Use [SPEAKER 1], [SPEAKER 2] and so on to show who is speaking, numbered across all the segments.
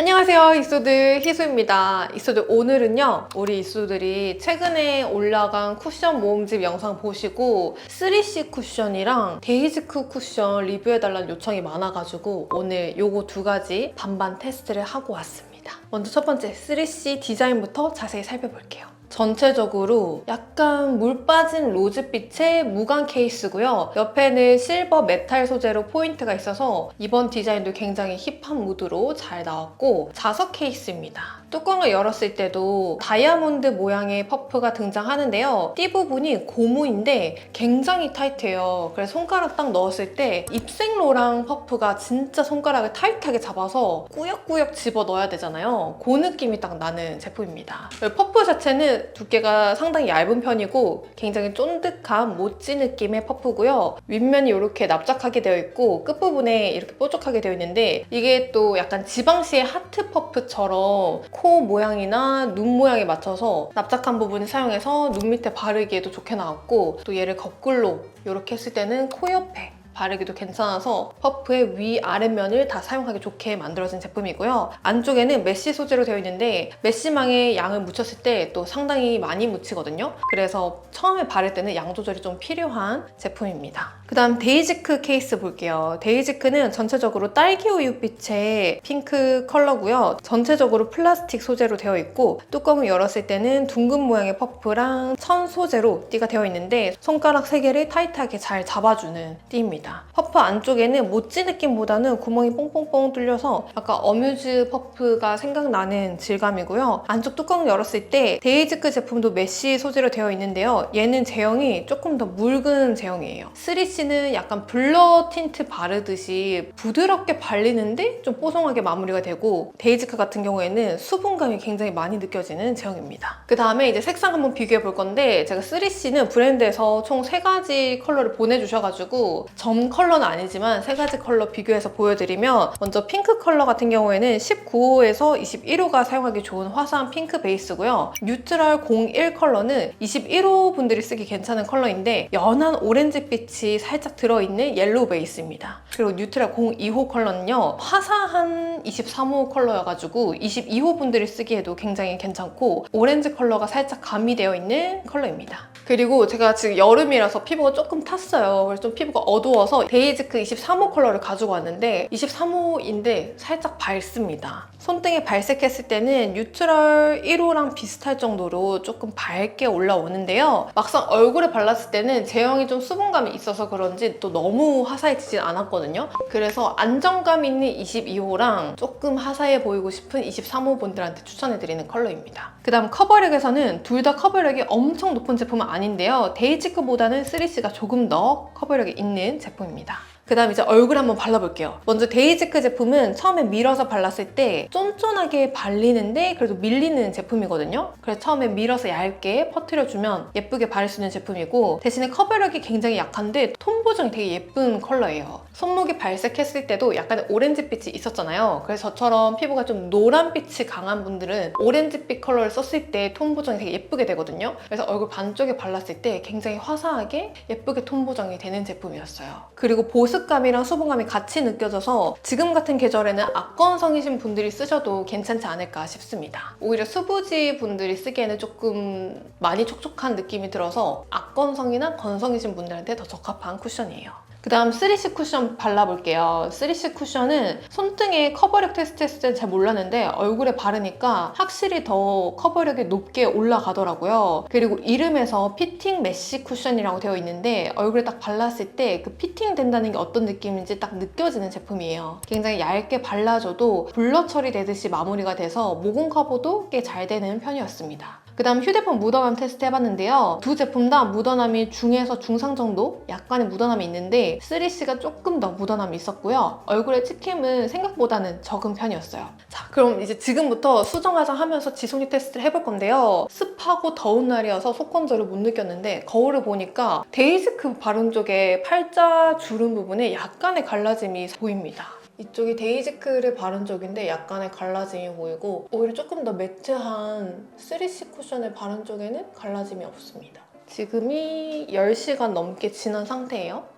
[SPEAKER 1] 안녕하세요. 이소드 희수입니다. 이소드 오늘은요 우리 이소들이 최근에 올라간 쿠션 모음집 영상 보시고 3C 쿠션이랑 데이지크 쿠션 리뷰해달라는 요청이 많아가지고 오늘 요거 두 가지 반반 테스트를 하고 왔습니다. 먼저 첫 번째 3C 디자인부터 자세히 살펴볼게요 전체적으로 약간 물 빠진 로즈빛의 무광 케이스고요. 옆에는 실버 메탈 소재로 포인트가 있어서 이번 디자인도 굉장히 힙한 무드로 잘 나왔고 자석 케이스입니다. 뚜껑을 열었을 때도 다이아몬드 모양의 퍼프가 등장하는데요. 띠 부분이 고무인데 굉장히 타이트해요. 그래서 손가락 딱 넣었을 때 입생로랑 퍼프가 진짜 손가락을 타이트하게 잡아서 꾸역꾸역 집어 넣어야 되잖아요. 그 느낌이 딱 나는 제품입니다. 퍼프 자체는 두께가 상당히 얇은 편이고 굉장히 쫀득한 모찌 느낌의 퍼프고요. 윗면이 이렇게 납작하게 되어 있고 끝부분에 이렇게 뾰족하게 되어 있는데 이게 또 약간 지방시의 하트 퍼프처럼 코 모양이나 눈 모양에 맞춰서 납작한 부분을 사용해서 눈 밑에 바르기에도 좋게 나왔고 또 얘를 거꾸로 이렇게 했을 때는 코 옆에 바르기도 괜찮아서 퍼프의 위 아랫면을 다 사용하기 좋게 만들어진 제품이고요. 안쪽에는 메쉬 소재로 되어 있는데 메쉬망에 양을 묻혔을 때 또 상당히 많이 묻히거든요. 그래서 처음에 바를 때는 양 조절이 좀 필요한 제품입니다. 그 다음 데이지크 케이스 볼게요. 데이지크는 전체적으로 딸기 우유빛의 핑크 컬러고요. 전체적으로 플라스틱 소재로 되어 있고 뚜껑을 열었을 때는 둥근 모양의 퍼프랑 천 소재로 띠가 되어 있는데 손가락 3개를 타이트하게 잘 잡아주는 띠입니다. 퍼프 안쪽에는 모찌 느낌보다는 구멍이 뽕뽕뽕 뚫려서 약간 어뮤즈 퍼프가 생각나는 질감이고요. 안쪽 뚜껑 열었을 때 데이지크 제품도 메쉬 소재로 되어 있는데요. 얘는 제형이 조금 더 묽은 제형이에요. 3C는 약간 블러 틴트 바르듯이 부드럽게 발리는데 좀 뽀송하게 마무리가 되고 데이지크 같은 경우에는 수분감이 굉장히 많이 느껴지는 제형입니다. 그 다음에 이제 색상 한번 비교해 볼 건데 제가 3C는 브랜드에서 총세 가지 컬러를 보내주셔가지고 점 컬러는 아니지만 세 가지 컬러 비교해서 보여드리면 먼저 핑크 컬러 같은 경우에는 19호에서 21호가 사용하기 좋은 화사한 핑크 베이스고요. 뉴트럴 01 컬러는 21호 분들이 쓰기 괜찮은 컬러인데 연한 오렌지빛이 살짝 들어있는 옐로우 베이스입니다. 그리고 뉴트럴 02호 컬러는요. 화사한 23호 컬러여가지고 22호 분들이 쓰기에도 굉장히 괜찮고 오렌지 컬러가 살짝 가미되어 있는 컬러입니다. 그리고 제가 지금 여름이라서 피부가 조금 탔어요. 그래서 좀 피부가 어두워서 데이지크 23호 컬러를 가지고 왔는데 23호인데 살짝 밝습니다. 손등에 발색했을 때는 뉴트럴 1호랑 비슷할 정도로 조금 밝게 올라오는데요. 막상 얼굴에 발랐을 때는 제형이 좀 수분감이 있어서 그런지 또 너무 화사해지진 않았거든요. 그래서 안정감 있는 22호랑 조금 화사해 보이고 싶은 23호 분들한테 추천해드리는 컬러입니다. 그 다음 커버력에서는 둘 다 커버력이 엄청 높은 제품은 아닌데요. 데이지크보다는 3C가 조금 더 커버력이 있는 제품 입니다. 그 다음 이제 얼굴 한번 발라볼게요. 먼저 데이지크 제품은 처음에 밀어서 발랐을 때 쫀쫀하게 발리는데 그래도 밀리는 제품이거든요. 그래서 처음에 밀어서 얇게 퍼트려주면 예쁘게 바를 수 있는 제품이고 대신에 커버력이 굉장히 약한데 톤 보정이 되게 예쁜 컬러예요. 손목에 발색했을 때도 약간 오렌지빛이 있었잖아요. 그래서 저처럼 피부가 좀 노란빛이 강한 분들은 오렌지빛 컬러를 썼을 때 톤 보정이 되게 예쁘게 되거든요. 그래서 얼굴 반쪽에 발랐을 때 굉장히 화사하게 예쁘게 톤 보정이 되는 제품이었어요. 그리고 보습감이랑 수분감이 같이 느껴져서 지금 같은 계절에는 악건성이신 분들이 쓰셔도 괜찮지 않을까 싶습니다. 오히려 수부지 분들이 쓰기에는 조금 많이 촉촉한 느낌이 들어서 악건성이나 건성이신 분들한테 더 적합한 쿠션이에요. 그 다음 3C 쿠션 발라볼게요. 3C 쿠션은 손등에 커버력 테스트 했을 때 잘 몰랐는데 얼굴에 바르니까 확실히 더 커버력이 높게 올라가더라고요. 그리고 이름에서 피팅 메쉬 쿠션이라고 되어 있는데 얼굴에 딱 발랐을 때 그 피팅 된다는 게 어떤 느낌인지 딱 느껴지는 제품이에요. 굉장히 얇게 발라줘도 블러 처리되듯이 마무리가 돼서 모공 커버도 꽤 잘 되는 편이었습니다. 그 다음 휴대폰 묻어남 테스트 해봤는데요. 두 제품 다 묻어남이 중에서 중상 정도? 약간의 묻어남이 있는데 3C가 조금 더 묻어남이 있었고요. 얼굴에 찍힘은 생각보다는 적은 편이었어요. 자, 그럼 이제 지금부터 수정 화장 하면서 지속력 테스트를 해볼 건데요. 습하고 더운 날이어서 속건조를 못 느꼈는데 거울을 보니까 데이지크 바른 쪽에 팔자 주름 부분에 약간의 갈라짐이 보입니다. 이쪽이 데이지크를 바른 쪽인데 약간의 갈라짐이 보이고 오히려 조금 더 매트한 3C 쿠션을 바른 쪽에는 갈라짐이 없습니다. 지금이 10시간 넘게 지난 상태예요.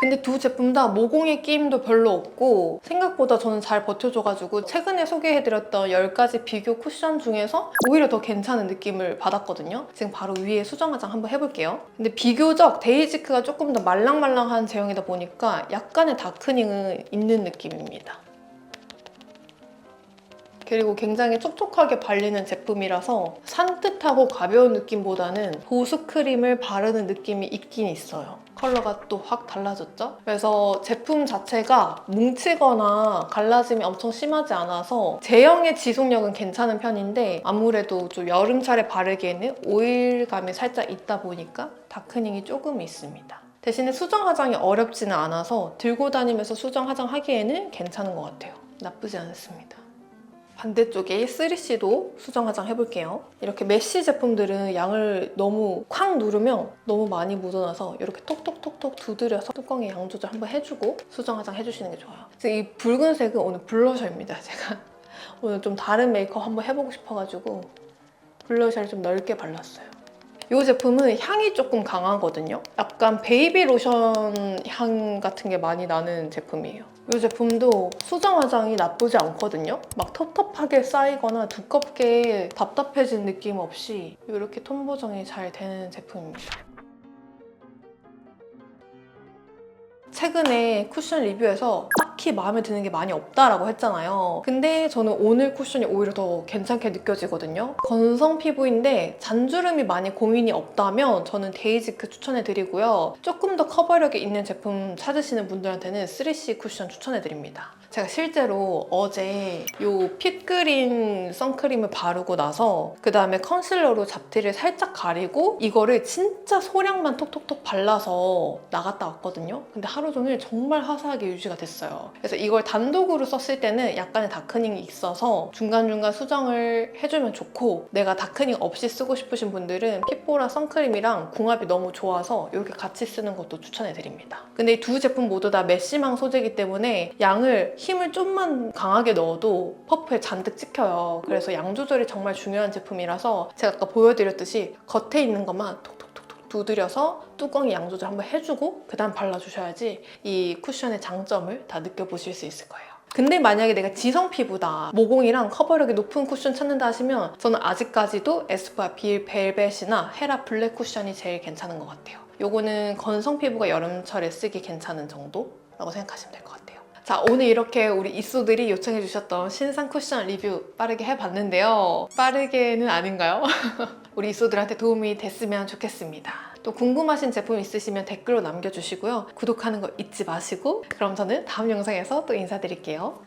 [SPEAKER 1] 근데 두 제품 다 모공의 끼임도 별로 없고 생각보다 저는 잘 버텨줘가지고 최근에 소개해드렸던 10가지 비교 쿠션 중에서 오히려 더 괜찮은 느낌을 받았거든요. 지금 바로 위에 수정 화장 한번 해볼게요. 근데 비교적 데이지크가 조금 더 말랑말랑한 제형이다 보니까 약간의 다크닝은 있는 느낌입니다. 그리고 굉장히 촉촉하게 발리는 제품이라서 산뜻하고 가벼운 느낌보다는 보습 크림을 바르는 느낌이 있긴 있어요. 컬러가 또 확 달라졌죠? 그래서 제품 자체가 뭉치거나 갈라짐이 엄청 심하지 않아서 제형의 지속력은 괜찮은 편인데 아무래도 좀 여름철에 바르기에는 오일감이 살짝 있다 보니까 다크닝이 조금 있습니다. 대신에 수정 화장이 어렵지는 않아서 들고 다니면서 수정 화장 하기에는 괜찮은 것 같아요. 나쁘지 않습니다. 반대쪽에 3C도 수정 화장 해볼게요. 이렇게 메쉬 제품들은 양을 너무 콱 누르면 너무 많이 묻어나서 이렇게 톡톡톡톡 두드려서 뚜껑에 양 조절 한번 해주고 수정 화장 해주시는 게 좋아요. 이 붉은색은 오늘 블러셔입니다. 제가 오늘 좀 다른 메이크업 한번 해보고 싶어가지고 블러셔를 좀 넓게 발랐어요. 이 제품은 향이 조금 강하거든요. 약간 베이비 로션 향 같은 게 많이 나는 제품이에요. 이 제품도 수정 화장이 나쁘지 않거든요. 막 텁텁하게 쌓이거나 두껍게 답답해진 느낌 없이 이렇게 톤 보정이 잘 되는 제품입니다. 최근에 쿠션 리뷰에서 딱히 마음에 드는 게 많이 없다라고 했잖아요. 근데 저는 오늘 쿠션이 오히려 더 괜찮게 느껴지거든요. 건성 피부인데 잔주름이 많이 고민이 없다면 저는 데이지크 추천해드리고요. 조금 더 커버력이 있는 제품 찾으시는 분들한테는 3C 쿠션 추천해드립니다. 제가 실제로 어제 이 핏그린 선크림을 바르고 나서 그 다음에 컨실러로 잡티를 살짝 가리고 이거를 진짜 소량만 톡톡톡 발라서 나갔다 왔거든요. 근데 하루 종일 정말 화사하게 유지가 됐어요. 그래서 이걸 단독으로 썼을 때는 약간의 다크닝이 있어서 중간중간 수정을 해주면 좋고 내가 다크닝 없이 쓰고 싶으신 분들은 핏보라 선크림이랑 궁합이 너무 좋아서 이렇게 같이 쓰는 것도 추천해드립니다. 근데 이 두 제품 모두 다 메쉬망 소재이기 때문에 양을 힘을 좀만 강하게 넣어도 퍼프에 잔뜩 찍혀요. 그래서 양 조절이 정말 중요한 제품이라서 제가 아까 보여드렸듯이 겉에 있는 것만 톡톡톡톡 두드려서 뚜껑에 양 조절 한번 해주고 그 다음 발라주셔야지 이 쿠션의 장점을 다 느껴보실 수 있을 거예요. 근데 만약에 내가 지성 피부다 모공이랑 커버력이 높은 쿠션 찾는다 하시면 저는 아직까지도 에스쁘아 빌 벨벳이나 헤라 블랙 쿠션이 제일 괜찮은 것 같아요. 요거는 건성 피부가 여름철에 쓰기 괜찮은 정도라고 생각하시면 될 것 같아요. 자 오늘 이렇게 우리 이쏘들이 요청해 주셨던 신상 쿠션 리뷰 빠르게 해봤는데요. 빠르게는 아닌가요? 우리 이쏘들한테 도움이 됐으면 좋겠습니다. 또 궁금하신 제품 있으시면 댓글로 남겨주시고요. 구독하는 거 잊지 마시고 그럼 저는 다음 영상에서 또 인사드릴게요.